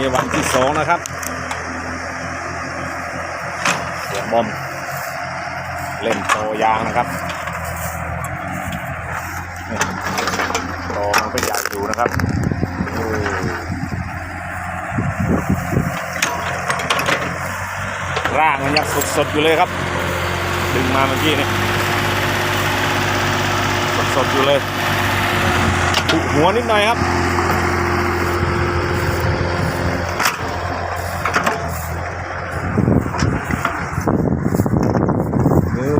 นี้วันที่สองนะครับเสียงบอมเล่นโตยางนะครับโตมันก็ใหญ่อยู่นะครับโอ้ร่างมันยังสดๆอยู่เลยครับ ดึงมาเมื่อกี้นี่สดๆอยู่เลยถูกหัวนิดหน่อยครับ เออ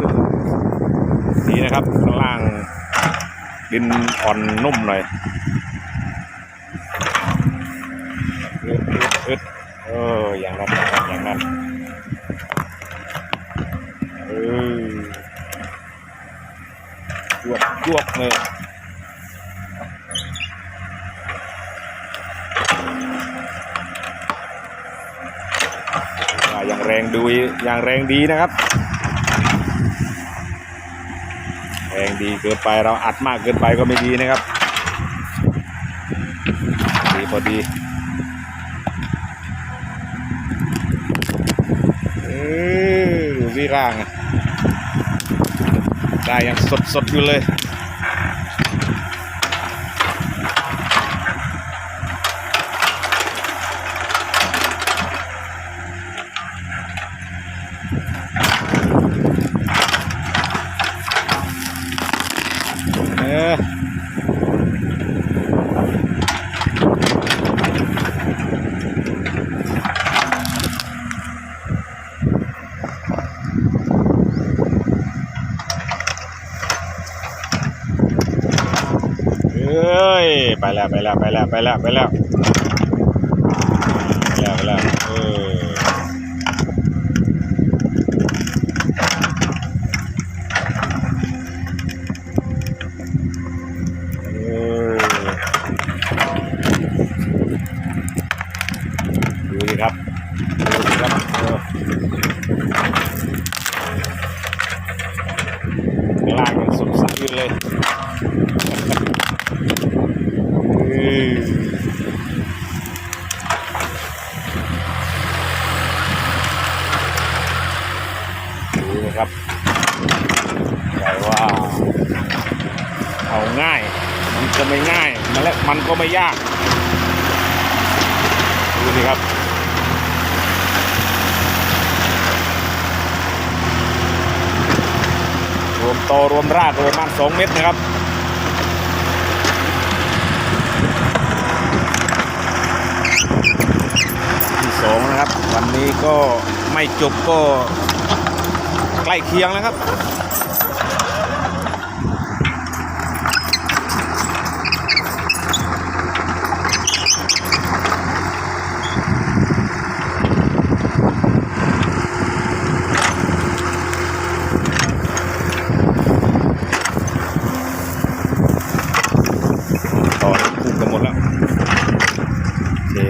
ดีนะครับข้างล่าง ดินอ่อนนุ่มหน่อยอึดอึดอึดเออ อย่างนั้นอย่างนั้นเออยวบยวบเลยอ่าอย่างแรงดูอย่างแรงดีนะครับ แรงดีเกินไปเราอัดมากเกินไปก็ไม่ดีนะครับ ดีพอดีเออวิร่างอะได้ยังสดสดๆอยู่เลย เออเอ้ย ไป แล้วไปแล้วไปแล้วไปแล้วไปแล้วไปแล้วไปแล้วเออเออดูดิครับดูดิครับเออข้างล่างยังสุดสักอยู่เลย เออดูนะครับแต่ว่า เอาง่าย มันก็ไม่ง่ายมันและมันก็ไม่ ยาก ดูสิครับ รวมโตรวมรากรวมมันสองเม็ดนะครับที่สองนะครับ วันนี้ก็ไม่จบก็ใกล้เคียงแล้วครับ ต่อคู่กันหมดแล้วโอ เค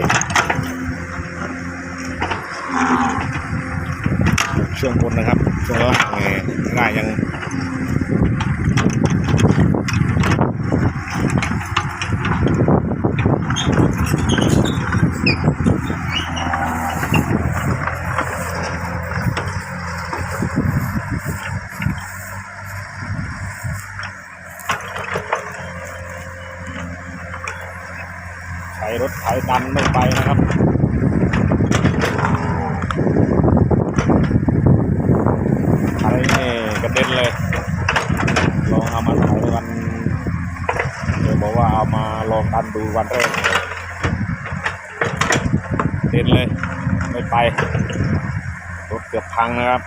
ช่วงบนนะครับช่วงล่างง่ายยัง ไถดันไม่ไปนะครับอะไรนี่กระเด็นเลยลองเอามาถ่ายวันเดี๋ยวบอกว่าเอามาลองดันดูวันแรกเด็นเลยไม่ไปรถเกือบพังนะครับ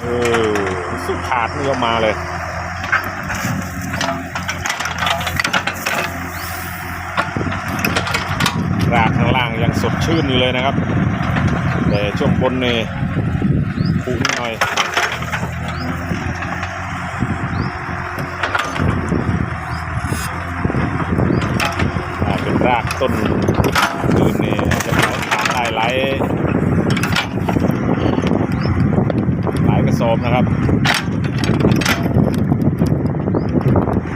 เออ กนี่ก็มาเลย รากข้างล่างยังสดชื่นอยู่เลยนะครับ แต่ช่วงบนนี่ปูนิดหน่อยอเป็นรากต้นคืนนี้จะเผาทานได้หลายหลกระสอบนะครับ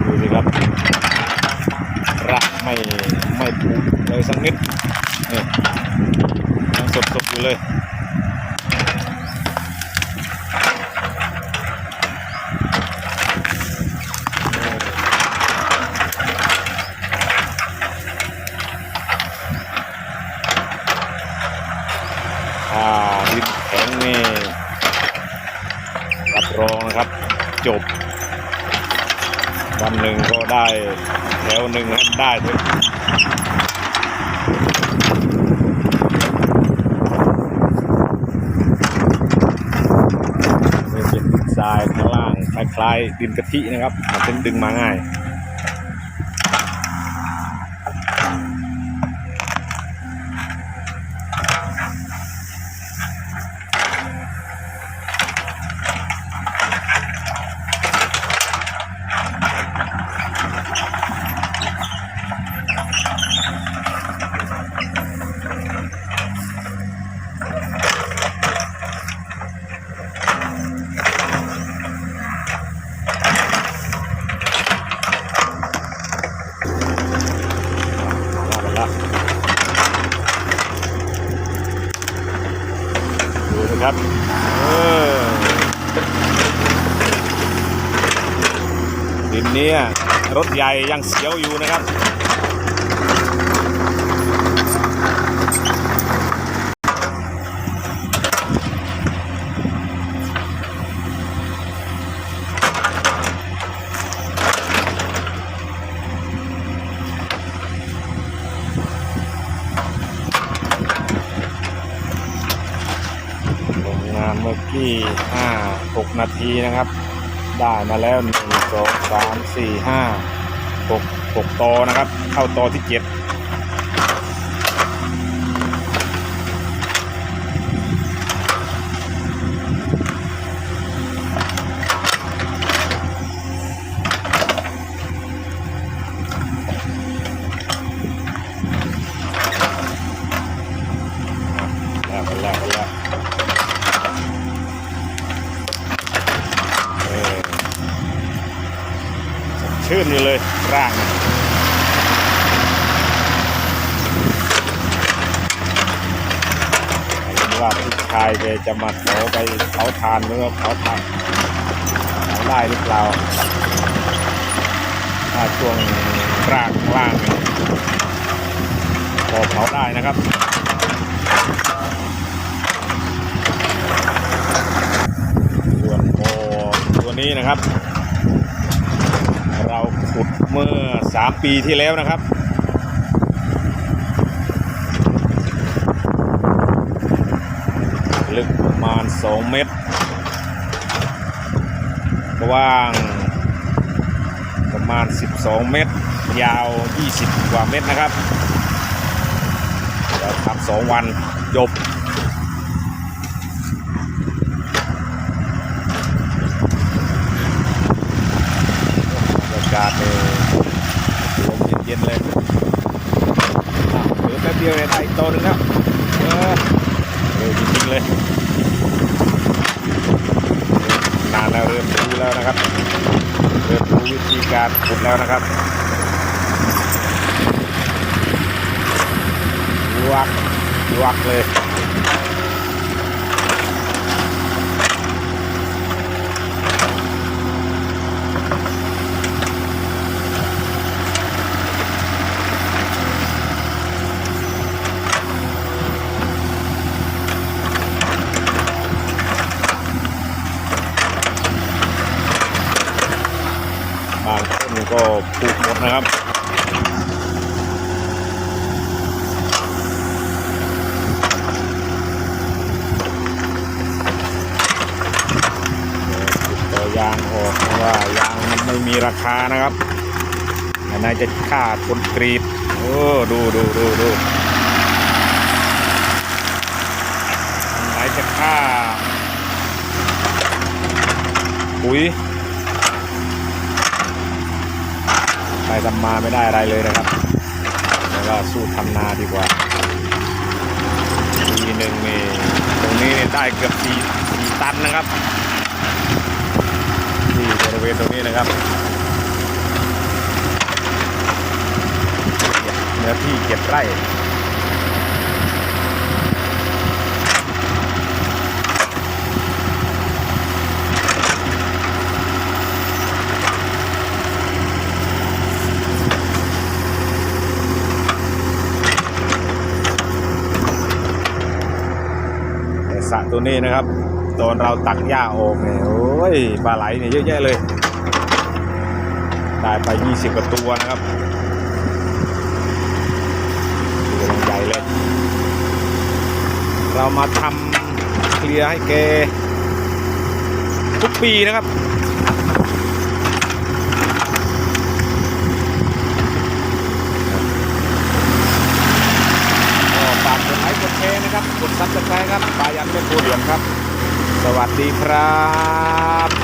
ดูสิครับรักไม่ ไม่ปลูกเลยสักนิดนี่ยังสดสดๆอยู่เลยถ้าดินแข็งนี่รับรองนะครับจบ วันหนึ่งก็ได้แถวหนึ่งได้ด้วยนี่เป็นดินทรายข้างล่าง คล้ายๆดินกะทินะครับมันเป็นดึงมาง่าย ว่ากันละดูนะครับเออ ดินเนี้ยรถใหญ่ยังเสียวอยู่นะครับลงงาเมื่อกี้ห้าหกนาทีนะครับ ได้มาแล้วหนึ่ง สองสามสี่ห้าหกหกตอนะครับ เข้าตอที่เจ็ด ร่าง ว่าผู้ชายแกจะมาเขอไปเผาทานหรือเผาทานเผาได้หรือเปล่าถ้าช่วงร่างล่างพอเผาได้นะครับส่วนโอตัวนี้นะครับ เมื่อ 3 ปีที่แล้วนะครับ ลึกประมาณ 2 เมตรกว้างประมาณ 12 เมตร ยาว 20 กว่าเมตรนะครับเราทำสองวันจบบรรยากาศเลย ย็นเลยเหลือแป๊บเดียวเลยได้อีกตัวนึงแล้วเออเร็วจริงๆเลยนานแล้วเริ่มรู้แล้วนะครับ เริ่มรู้วิธีการขุดแล้วนะครับวักวักเลย บางต้นก็ปลูกหมด นะครับติดยางออกเพราะว่ายางมันไม่มีราคานะครับอันไหนจะค่าคนกรีดโอ้ดูดูดูดูอันไหนจะค่าปุ๋ย ไปทำมาไม่ได้อะไรเลยนะครับแล้วก็สู้ทำนาดีกว่าปีหนึ่งนี่ตรงนี้นี่ได้เกือบสี่สี่ตันนะครับที่บริเวณตรงนี้นะครับเนื้อที่เจ็ดไร่ สระตัวนี้นะครับตอนเราตักหญ้าออกเนี่ยโอ้ยปลาไหลเนี่ยเยอะแยะเลยได้ไป 20กว่าตัวนะครับตัวใหญ่เลย เรามาทำเคลียร์ให้แกทุกปีนะครับ ก็ฝากกดไลค์กดแชร์นะครับ กดซับสไครต์ครับปายันเป็นผู้เหลี่ยมครับ สวัสดีครับ